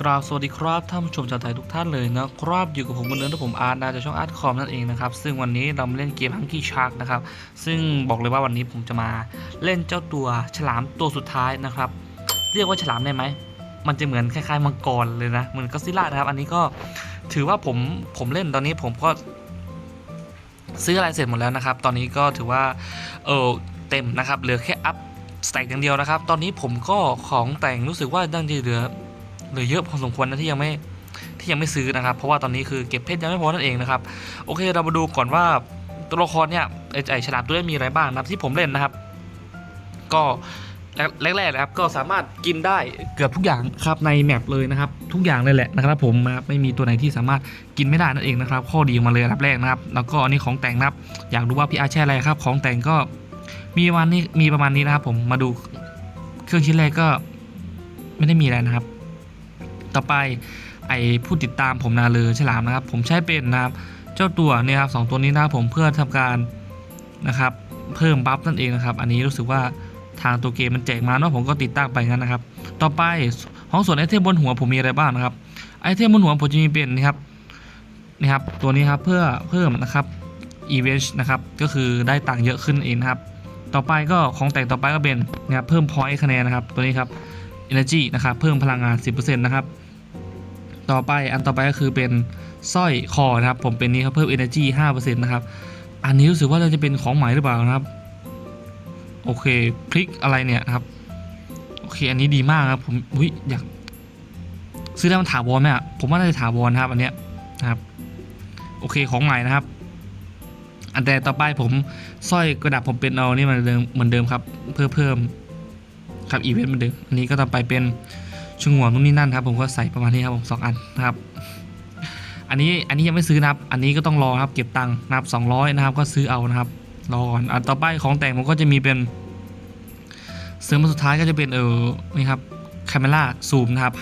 กราบสวัสดีครับท่านผู้ชมชาวไทยทุกท่านเลยนะครับอยู่กับผมเหมือนเดิมที่ผมอาร์ตนะจากช่องอาร์ตคอมนั่นเองนะครับซึ่งวันนี้เรามาเล่นเกมฮังกี้ชาร์กนะครับซึ่งบอกเลยว่าวันนี้ผมจะมาเล่นเจ้าตัวฉลามตัวสุดท้ายนะครับ เรียกว่าฉลามได้ไหมมันจะเหมือนคล้ายๆมังกรเลยนะเหมือนก็ซิล่านะครับ อันนี้ก็ถือว่าผมผมเล่นตอนนี้ผมก็ ซื้ออะไรเสร็จหมดแล้วนะครับ ตอนนี้ก็ถือว่าเออเต็มนะครับเหลือแค่อัพแต็กอย่างเดียวนะครับ ตอนนี้ผมก็ของแต่งรู้สึกว่าดังจะเหลือ เหลือเยอะพอสมควรนะที่ยังไม่ที่ยังไม่ซื้อนะครับ เพราะว่าตอนนี้คือเก็บเพชรยังไม่พอนั่นเองนะครับ โอเคเรามาดูก่อนว่าตัวละครเนี่ยไอไอฉลามตัวนี้มีอะไรบ้างนะครับที่ผมเล่นนะครับ ก็แรกๆนะครับก็สามารถกินได้เกือบทุกอย่างครับในแมปเลยนะครับ ทุกอย่างเลยแหละนะครับ ผมนะครับไม่มีตัวไหนที่สามารถกินไม่ได้นั่นเองนะครับ ข้อดีมาเลยอันดับแรกนะครับ แล้วก็อันนี้ของแต่งนะครับอยากรู้ว่าพี่อาแช่อะไรครับ ของแต่งก็มีประมาณนี้มีประมาณนี้นะครับ ผมมาดูเครื่องชิ้นแรกก็ไม่ได้มีอะไรนะครับ ต่อไปไอผู้ติดตามผมนาเลยฉลามนะครับ ผมใช้เป็นนะครับเจ้าตัวเนี่ยครับสองตัวนี้นะครับผมเพื่อทำการนะครับ เพิ่มบัฟนั่นเองนะครับ อันนี้รู้สึกว่าทางตัวเกมมันแจกมาเนาะผมก็ติดตั้งไปงั้นนะครับ ต่อไปของส่วนไอเทมบนหัวผมมีอะไรบ้างนะครับไอเทมบนหัวผมจะมีเป็นนะครับนี่ครับตัวนี้ครับเพื่อเพิ่มนะครับอีเวนต์นะครับก็คือได้ตังค์เยอะขึ้นเองนะครับ ต่อไปก็ของแต่งต่อไปก็เป็นนะครับเพิ่มพอยต์คะแนนนะครับตัวนี้ครับ energy นะครับเพิ่มพลังงาน 10%นะครับ ต่อไปอันต่อไปก็คือเป็นสร้อยคอนะครับ ผมเป็นนี้ครับเพิ่ม energy 5%นะครับ อันนี้รู้สึกว่าเราจะเป็นของใหม่หรือเปล่านะครับ โอเคพลิกอะไรเนี่ยครับโอเคอันนี้ดีมากครับผมอุ้ยอยากซื้อได้มันถาวรไหมอะผมว่าน่าจะถาวรนะครับ อันเนี้ยนะครับ โอเคของใหม่นะครับ อันแต่ต่อไปผมสร้อยกระดับผมเป็นเอานี่มันเดิมเหมือนเดิมครับ เพื่อเพิ่มครับอีเวนต์เหมือนเดิมอันนี้ก็ต่อไปเป็น ชงหัวนู่นนี่นั่นครับ ผมก็ใส่ประมาณนี้ครับผมสองอันนะครับ อันนี้อันนี้ยังไม่ซื้อนะครับ อันนี้ก็ต้องรอครับเก็บตังค์นะครับสองร้อยนะครับก็ซื้อเอานะครับรอก่อนอันต่อไปของแต่งผมก็จะมีเป็นเสริมมาสุดท้ายก็จะเป็นเออนี่ครับคาเมล่าซูมนะครับ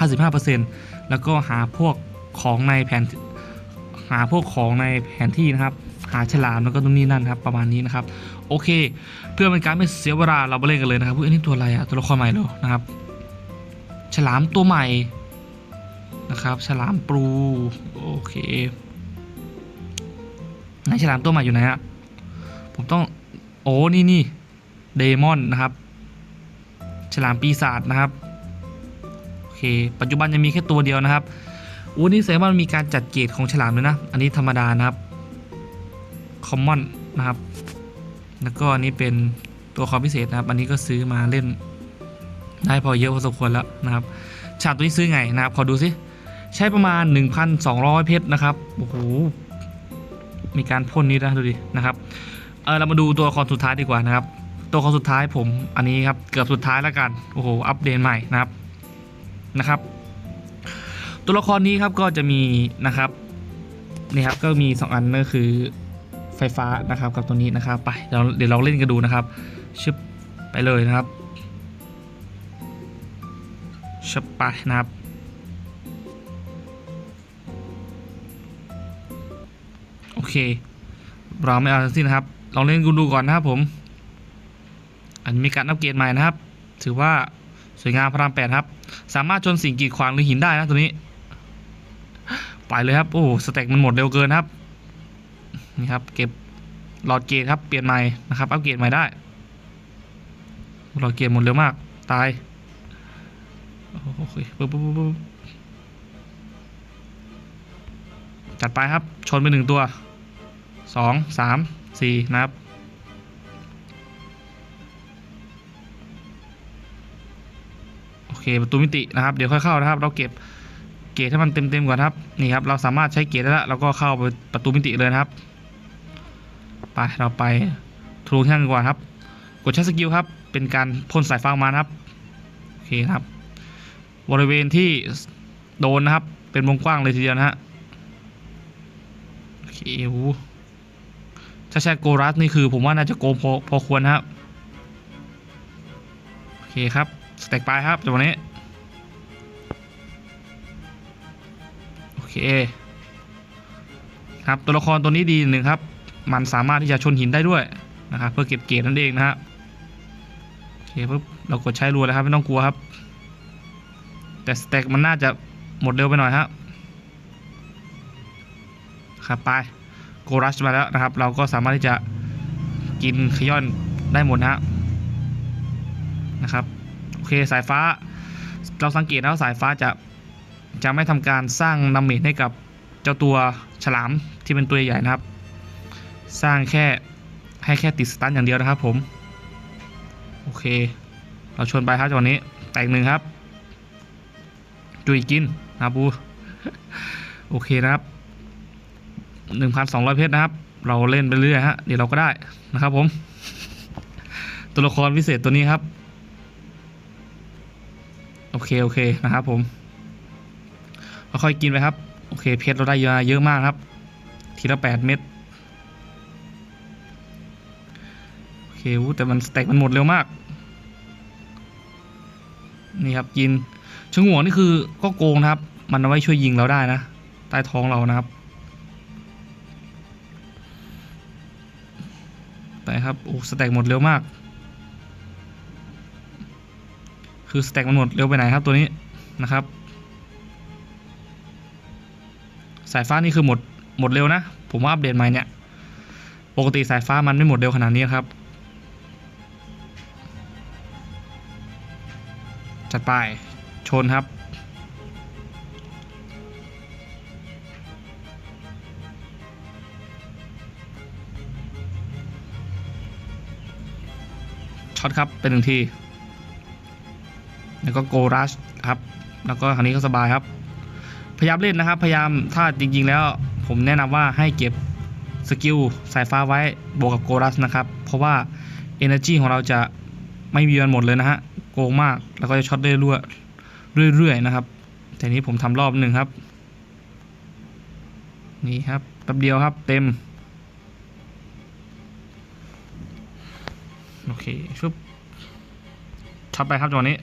55%แล้วก็หาพวกของในแผนหาพวกของในแผนที่นะครับ หาฉลามแล้วก็นู่นนี่นั่นครับ ประมาณนี้นะครับ โอเค เพื่อเป็นการไม่เสียเวลาเราไปเล่นกันเลยนะครับอันนี้ตัวอะไรอะตัวละครใหม่เหรอนะครับ ฉลามตัวใหม่นะครับ ฉลามปลูโอเคไหนฉลามตัวใหม่อยู่ไหนอะผมต้องโอ้นี่นี่เดมอนนะครับ ฉลามปีศาจนะครับโอเค ปัจจุบันยังมีแค่ตัวเดียวนะครับอู้นี่แสดงว่ามันมีการจัดเกรดของฉลามเลยนะ อันนี้ธรรมดานะครับคอมมอนนะครับ แล้วก็อันนี้เป็นตัวคอมพิเศษนะครับ อันนี้ก็ซื้อมาเล่น ได้พอเยอะพอสมควรแล้วนะครับฉากตัวนี้ซื้อไงนะครับขอดูสิใช้ประมาณ 1,200 เพชรนะครับโอ้โหมีการพ่นนี้นะดูดินะครับเออเรามาดูตัวละครสุดท้ายดีกว่านะครับ ตัวละครสุดท้ายผมอันนี้ครับเกือบสุดท้ายแล้วกันโอ้โหอัปเดตใหม่นะครับนะครับ ตัวละครนี้ครับก็จะมีนะครับนี่ครับก็มี 2 อันก็คือไฟฟ้านะครับกับตัวนี้นะครับไปเดี๋ยวเดี๋ยวเราเล่นกันดูนะครับชึบไปเลยนะครับ ไปนะครับ โอเค เราไม่เอาทั้งสิ้นนะครับ ลองเล่นกันดูก่อนนะครับผม อันนี้มีการอัปเกรดใหม่นะครับ ถือว่าสวยงามพระรามแปดครับ สามารถชนสิ่งกีดขวางหรือหินได้นะตัวนี้ ไปเลยครับ โอ้สเต็กมันหมดเร็วเกินครับ นี่ครับ เก็บหลอดเกรดครับ เปลี่ยนใหม่นะครับ อัปเกรดใหม่ได้หลอดเกรดหมดเร็วมาก ตาย โอเคปุ๊บปุ๊บปุ๊บจัดไปครับ ชนไปหนึ่งตัวสองสามสี่นะครับ โอเคประตูมิตินะครับ เดี๋ยวค่อยเข้านะครับ เราเก็บเกรดให้มันเต็มๆก่อนครับ นี่ครับ เราสามารถใช้เกรดได้แล้วเราก็เข้าไปประตูมิติเลยนะครับ ไป เราไปทะลุแท่งก่อนครับ กดใช้สกิลครับ เป็นการพ่นสายฟ้ามานะครับ โอเคครับ บริเวณที่โดนนะครับ เป็นวงกว้างเลยทีเดียวนะฮะโอเคโอ้ถ้าใช้โกรัสนี่คือผมว่าน่าจะโกงพอพอควรนะครับโอเคครับสเต็กไปครับจังหวะนี้โอเคครับตัวละครตัวนี้ดีหนึ่งครับ มันสามารถที่จะชนหินได้ด้วยนะครับเพื่อเก็บเกรดนั่นเองนะฮะโอเคปุ๊บเรากดใช้รัวแล้วครับไม่ต้องกลัวครับ แต่สเต็กมันน่าจะหมดเร็วไปหน่อยฮะครับไปโกรัชมาแล้วนะครับ เราก็สามารถที่จะกินขย้อนได้หมดนะฮะนะครับโอเคสายฟ้าเราสังเกตนะว่าสายฟ้าจะจะไม่ทำการสร้างนาเมจให้กับเจ้าตัวฉลามที่เป็นตัวใหญ่นะครับ สร้างแค่ให้แค่ติดสตันอย่างเดียวนะครับผม โอเค เราชนไปครับจังหวะนี้แตกหนึ่งครับ จุยกินนะครับบู โอเคนะครับ1,200เพชรนะครับ เราเล่นไปเรื่อยฮะเดี๋ยวเราก็ได้นะครับผม ตัวละครพิเศษตัวนี้ครับ โอเค โอเคนะครับผมค่อยๆกินไปครับ โอเค เพชรเราได้เยอะเยอะมากครับ ทีละ8เม็ดโอเควูแต่มันสแต็กมันหมดเร็วมาก นี่ครับกิน ชงวงนี่คือก็โกงนะครับ มันเอาไว้ช่วยยิงเราได้นะ ใต้ท้องเรานะครับแต่ครับ โอ้สแต็กหมดเร็วมาก คือสแต็กมันหมดเร็วไปไหนครับตัวนี้นะครับ สายฟ้านี่คือหมดหมดเร็วนะ ผมว่าอัปเดตใหม่เนี่ย ปกติสายฟ้ามันไม่หมดเร็วขนาดนี้ครับจัดไป ชนครับ ช็อตครับ เป็นหนึ่งที แล้วก็โกรัชครับ แล้วก็คราวนี้ก็สบายครับ พยายามเล่นนะครับ พยายามถ้าจริง ๆ แล้วผมแนะนำว่าให้เก็บสกิลสายฟ้าไว้บวกกับโกรัสนะครับ เพราะว่า Energy ของเราจะไม่มีวันหมดเลยนะฮะ โกงมากแล้วก็จะช็อตเรื่อย เรื่อยๆนะครับ แต่นี้ผมทำรอบหนึ่งครับ นี่ครับแป๊บเดียวครับเต็ม โอเคชุบช็อตไปครับจังหวะนี้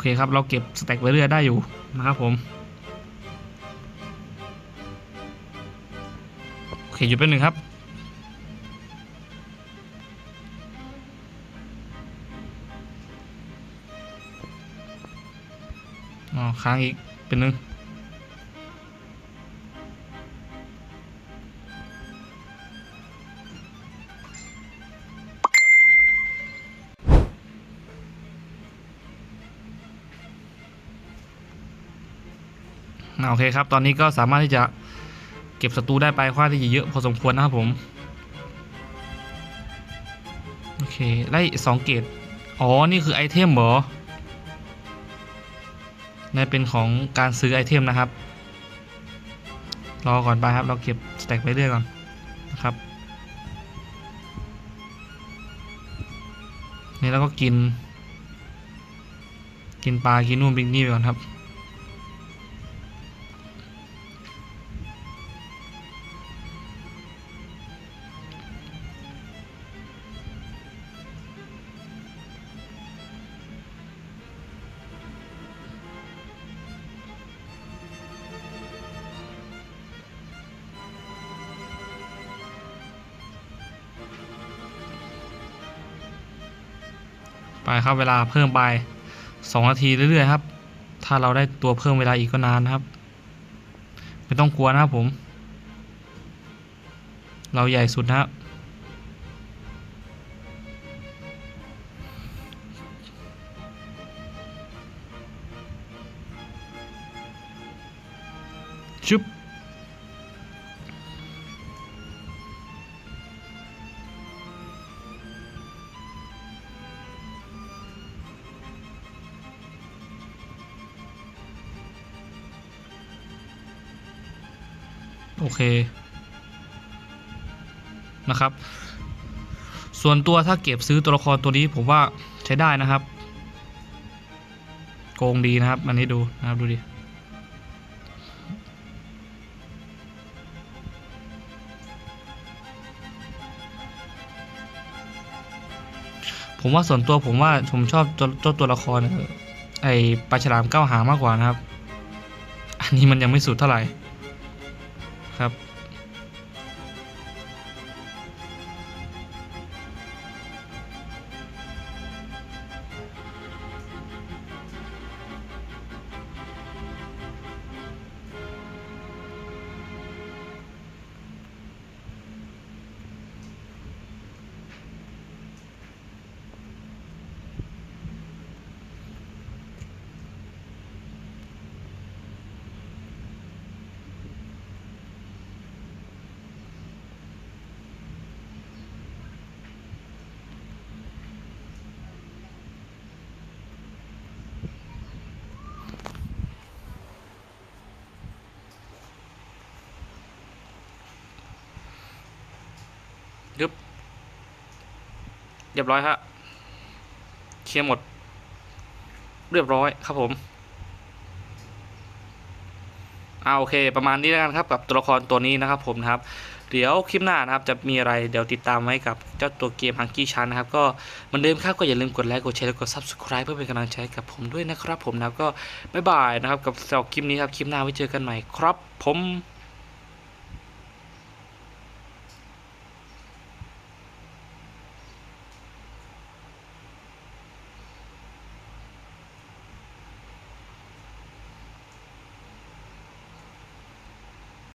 เคครับ เราเก็บสแต็กไว้เรื่อยได้อยู่นะครับผม โอเคหยุดเป็นหนึ่งครับ อ๋อ ค้างอีกเป็นหนึ่ง โอเคครับ ตอนนี้ก็สามารถที่จะเก็บศัตรูได้ไปค่อนข้างที่จะเยอะพอสมควรนะครับผม โอเค ได้สองเกรดอ๋อ นี่คือไอเทมเหรอนี่เป็นของการซื้อไอเทมนะครับ รอก่อนไปครับ เราเก็บสแต็กไปเรื่อยก่อนนะครับ นี่เราก็กิน กินปลา กินนู่นกินนี่ไปก่อนครับ ครับเวลาเพิ่มไปสองนาทีเรื่อยๆครับ ถ้าเราได้ตัวเพิ่มเวลาอีกก็นานนะครับ ไม่ต้องกลัวนะครับผม เราใหญ่สุดนะครับชุบ โอเคนะครับ ส่วนตัวถ้าเก็บซื้อตัวละครตัวนี้ผมว่าใช้ได้นะครับ โกงดีนะครับ อันนี้ดูนะครับดูดิผมว่าส่วนตัวผมว่าผมชอบตัวเจ้าตัวละครเอ่อไอปลาฉลามเก้าหางมากกว่านะครับ อันนี้มันยังไม่สุดเท่าไหร่ ครับึบเรียบร้อยฮะเคลียร์หมด เรียบร้อยครับผมเอาโอเค ประมาณนี้แล้วกันครับกับตัวละครตัวนี้นะครับผมนะครับ เดี๋ยวคลิปหน้านะครับจะมีอะไรเดี๋ยวติดตามไว้กับเจ้าตัวเกมฮังกี้ชันนะครับ ก็เหมือนเดิมครับก็อย่าลืมกดไลค์กดแชร์และกด subscribe เพื่อเป็นกำลังใจกับผมด้วยนะครับผมนะครับก็บ๊ายบายนะครับกับสำหรับคลิปนี้ครับคลิปหน้าไว้เจอกันใหม่ครับผม